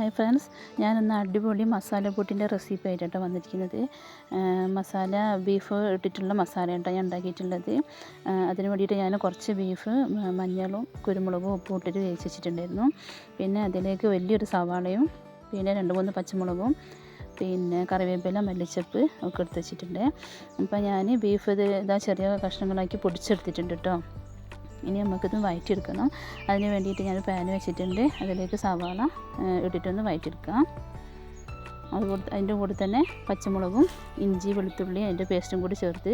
Hi friends ഞാനിന്ന് അടിപൊളി masala പൂട്ടിന്റെ recipe ആയിട്ടാണ് വന്നിരിക്കുന്നത്. മസാല ബീഫ് ഇട്ടിട്ടുള്ള മസാല കേട്ടോ ഞാൻ ഉണ്ടാക്കിയിട്ടുള്ളത്. അതിന് വേണ്ടിയിട്ട് ഞാൻ കുറച്ച് ബീഫ് മഞ്ഞളും കുരുമുളകും ഉപ്പും ഇട്ടിട്ട് വേവിച്ച് വെച്ചിട്ടുണ്ടായിരുന്നു. പിന്നെ അതിലേക്ക് വലിയൊരു സവാളയും പിന്നെ രണ്ട് മൂന്ന് പച്ചമുളകും പിന്നെ കറിവേപ്പില മല്ലിച്ചപ്പ് ഒക്കെ എടുത്ത് വെച്ചിട്ടുണ്ട്. അപ്പോൾ ഞാൻ ബീഫ് ഇത് ഇതാ ചെറിയ കഷ്ണങ്ങളാക്കി പൊടിച്ചെടുത്തിട്ടുണ്ട് കേട്ടോ ഇനി നമുക്കിത് വഴറ്റിയെടുക്കണം അതിന് വേണ്ടിയിട്ട് ഞാൻ പാൻ വെച്ചിട്ടുണ്ട്. അതിലേക്ക് സവാള ഇട്ടിട്ടൊന്ന് വഴറ്റിയെടുക്കാം അതുപോലെ അതിന്റെ കൂടെ തന്നെ പച്ചമുളകും ഇഞ്ചി വെളുത്തുള്ളി അതിന്റെ പേസ്റ്റും കൂടി ചേർത്ത്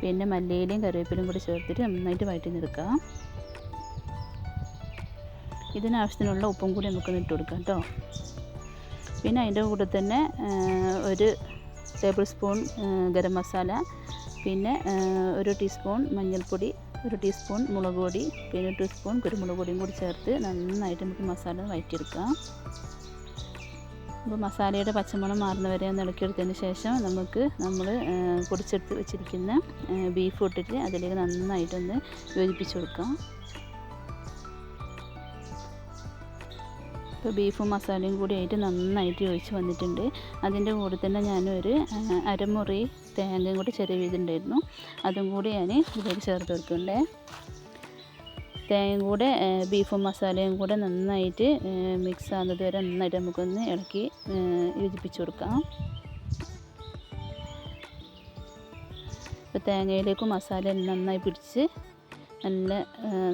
പിന്നെ മല്ലിയിലയും കറിവേപ്പിലയും കൂടി ചേർത്തിട്ട് നന്നായിട്ട് വഴറ്റി നിൽക്കാം ഇതിനാവശ്യത്തിനുള്ള ഉപ്പും കൂടി നമുക്ക് ഇട്ട് കൊടുക്കാം കേട്ടോ. പിന്നെ അതിന്റെ കൂടെ തന്നെ ഒരു ടേബിൾ സ്പൂൺ ഗരം മസാല പിന്നെ ഒരു ടീസ്പൂൺ മഞ്ഞൾപ്പൊടി ഒരു ടീസ്പൂൺ മുളക് പൊടി പിന്നെ ഒരു ടീസ്പൂൺ കുരുമുളക് പൊടിയും കൂടി ചേർത്ത് നന്നായിട്ട് നമുക്ക് മസാല വഴറ്റിയെടുക്കാം. അപ്പോൾ മസാലയുടെ പച്ചമണം മാറുന്നവരെ ഒന്ന് ഇളക്കിയെടുത്തതിന് ശേഷം നമുക്ക് നമ്മൾ പൊടിച്ചെടുത്ത് വെച്ചിരിക്കുന്ന ബീഫ് ഇട്ടിട്ട് അതിലേക്ക് നന്നായിട്ടൊന്ന് യോജിപ്പിച്ച് കൊടുക്കാം. ഇപ്പോൾ ബീഫും മസാലയും കൂടി ആയിട്ട് നന്നായിട്ട് യോജിച്ച് വന്നിട്ടുണ്ട്. അതിന്റെ കൂടെ തന്നെ ഞാനൊരു അരമുറി തേങ്ങയും കൂടി ചെറിയ അതും കൂടി ഞാൻ ഇതിലേക്ക് ചേർത്ത് കൊടുക്കണ്ടേ തേങ്ങയും കൂടെ ബീഫും മസാലയും കൂടെ നന്നായിട്ട് മിക്സ് ആകുന്നത് വരെ നന്നായിട്ട് നമുക്കൊന്ന് ഇളക്കി യോജിപ്പിച്ച് കൊടുക്കാം. ഇപ്പോൾ തേങ്ങയിലേക്കും മസാല നന്നായി പിടിച്ച് നല്ല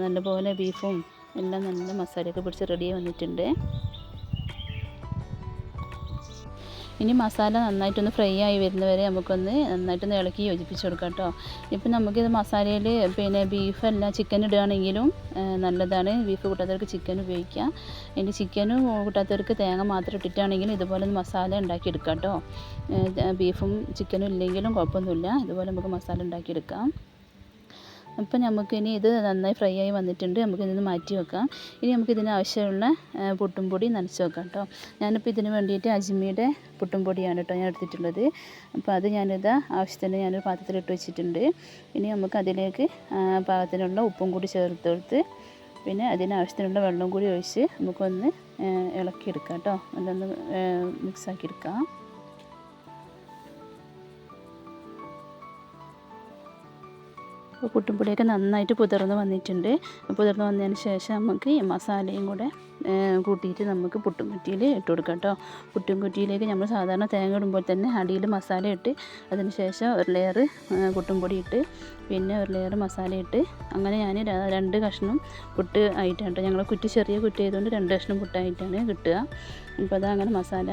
നല്ലപോലെ ബീഫും എല്ലാം നല്ല മസാലയൊക്കെ പിടിച്ച് റെഡിയായി വന്നിട്ടുണ്ട്. ഇനി മസാല നന്നായിട്ടൊന്ന് ഫ്രൈ ആയി വരുന്നവരെ നമുക്കൊന്ന് നന്നായിട്ടൊന്ന് ഇളക്കി യോജിപ്പിച്ച് കൊടുക്കാം കേട്ടോ ഇപ്പം നമുക്കിത് മസാലയിൽ പിന്നെ ബീഫല്ല ചിക്കൻ ഇടുകയാണെങ്കിലും നല്ലതാണ്. ബീഫ് കൂട്ടാത്തവർക്ക് ചിക്കൻ ഉപയോഗിക്കാം. ഇനി ചിക്കനും കൂട്ടാത്തവർക്ക് തേങ്ങ മാത്രം ഇട്ടിട്ടാണെങ്കിലും ഇതുപോലെ ഒന്ന് മസാല ഉണ്ടാക്കിയെടുക്കാം കേട്ടോ ബീഫും ചിക്കനും ഇല്ലെങ്കിലും കുഴപ്പമൊന്നുമില്ല. ഇതുപോലെ നമുക്ക് മസാല ഉണ്ടാക്കിയെടുക്കാം അപ്പം നമുക്കിനി ഇത് നന്നായി ഫ്രൈ ആയി വന്നിട്ടുണ്ട്. നമുക്ക് ഇതിന് മാറ്റി വെക്കാം. ഇനി നമുക്ക് ഇതിന് ആവശ്യമുള്ള പുട്ടും പൊടി നനച്ച് വെക്കാം കേട്ടോ. ഞാനിപ്പോൾ ഇതിന് വേണ്ടിയിട്ട് അജ്മിയുടെ പുട്ടും പൊടിയാണ് കേട്ടോ ഞാൻ എടുത്തിട്ടുള്ളത്. അപ്പോൾ അത് ഞാനിത് ആവശ്യത്തിന് ഞാനൊരു പാത്രത്തിലിട്ട് വെച്ചിട്ടുണ്ട്. ഇനി നമുക്ക് അതിലേക്ക് പാകത്തിനുള്ള ഉപ്പും കൂടി ചേർത്ത് കൊടുത്ത് പിന്നെ അതിനാവശ്യത്തിനുള്ള വെള്ളം കൂടി ഒഴിച്ച് നമുക്കൊന്ന് ഇളക്കിയെടുക്കാം കേട്ടോ. നല്ലൊന്ന് മിക്സാക്കിയെടുക്കാം. അപ്പോൾ നന്നായിട്ട് പുതിർന്ന് വന്നിട്ടുണ്ട്. പുതിർന്ന് വന്നതിന് ശേഷം നമുക്ക് ഈ മസാലയും കൂടെ കൂട്ടിയിട്ട് നമുക്ക് പുട്ടുംകുറ്റിയിൽ ഇട്ട് കൊടുക്കാം കേട്ടോ. പുട്ടുംകുറ്റിയിലേക്ക് നമ്മൾ സാധാരണ തേങ്ങ ഇടുമ്പോൾ തന്നെ അടിയിൽ മസാല ഇട്ട് അതിന് ശേഷം ഒരു ലെയർ പുട്ടുംപൊടി ഇട്ട് പിന്നെ ഒരു ലെയർ മസാല ഇട്ട് അങ്ങനെ ഞാൻ രണ്ട് കഷ്ണം പുട്ട് ആയിട്ടാണ് ഞങ്ങൾ കുറ്റി ചെറിയ കുറ്റി ആയതുകൊണ്ട് രണ്ട് കഷ്ണം പുട്ടായിട്ടാണ് കിട്ടുക. ഇപ്പോൾ അത് അങ്ങനെ മസാല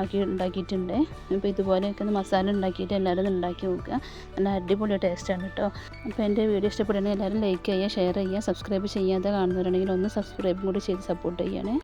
ആക്കി ഉണ്ടാക്കിയിട്ടുണ്ട്. ഇപ്പോൾ ഇതുപോലെയൊക്കെ മസാല ഉണ്ടാക്കിയിട്ട് എല്ലാവരും ഉണ്ടാക്കി നോക്കുക. നല്ല അടിപൊളി ടേസ്റ്റാണ് കേട്ടോ. അപ്പോൾ എന്റെ വീഡിയോ ഇഷ്ടപ്പെടുകയാണെങ്കിൽ എല്ലാവരും ലൈക്ക് ചെയ്യുക ഷെയർ ചെയ്യുക സബ്സ്ക്രൈബ് ചെയ്യാതെ കാണുന്നവരാണെങ്കിൽ ഒന്ന് സബ്സ്ക്രൈബും കൂടി ചെയ്ത് സപ്പോർട്ട് you know ¿eh?